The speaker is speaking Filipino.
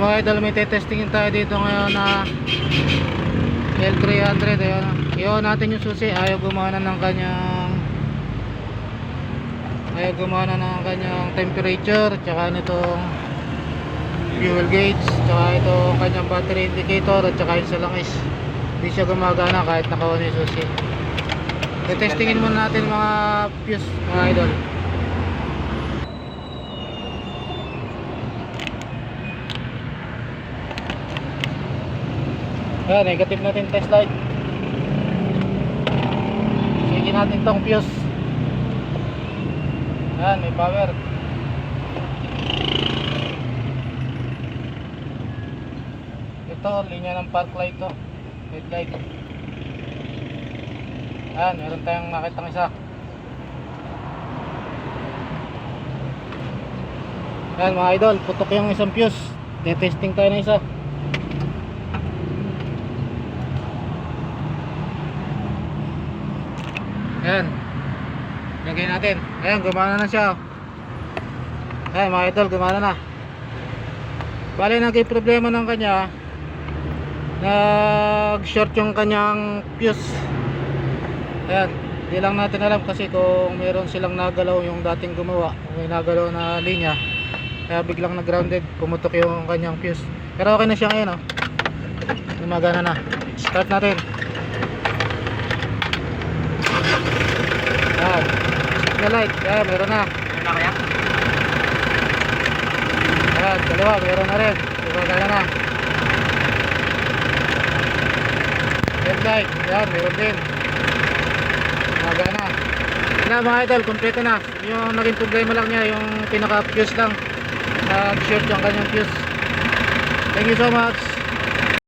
mga idol, may testingin tayo dito ngayon na L300. Ayun. Iyon natin yung susi. Ayaw gumana ng kanyang ayaw gumana ng kanyang temperature. Tsaka nitong fuel gauge. Tsaka itong kanyang battery indicator. At tsaka yung sa langis. Hindi siya gumagana kahit nakawan yung susi. Testingin muna natin mga fuse mga idol. Ayan, negative natin test light. Sige natin tong fuse. Ayan, may power. Ito, linya ng park light to. Headlight. Ayan, meron tayong nakitang isa. Ayan mga idol, putok yung isang fuse. Detesting tayo ng isa. Ayan. Lagay natin. Ayan, gumana na siya. Ayan, mga idol, gumana na. Bale, naging problema ng kanya. Nag-short yung kanyang fuse. Ayan. Di lang natin alam kasi kung meron silang nagalaw yung dating gumawa. May nagalaw na linya. Kaya biglang nag-grounded. Pumutok yung kanyang fuse. Pero okay na siya ngayon, oh. Gumagana na. Start natin. Light. Yan, meron na. Ano kaya? Yan, dalawa, meron na rin. Gumagana na. Headlight. Yan, meron din. Gumagana. Na mga idol, kompleto na. Yung naging problema lang niya, yung pinaka-fuse lang. Nag-short yung kanyang fuse. Thank you so much.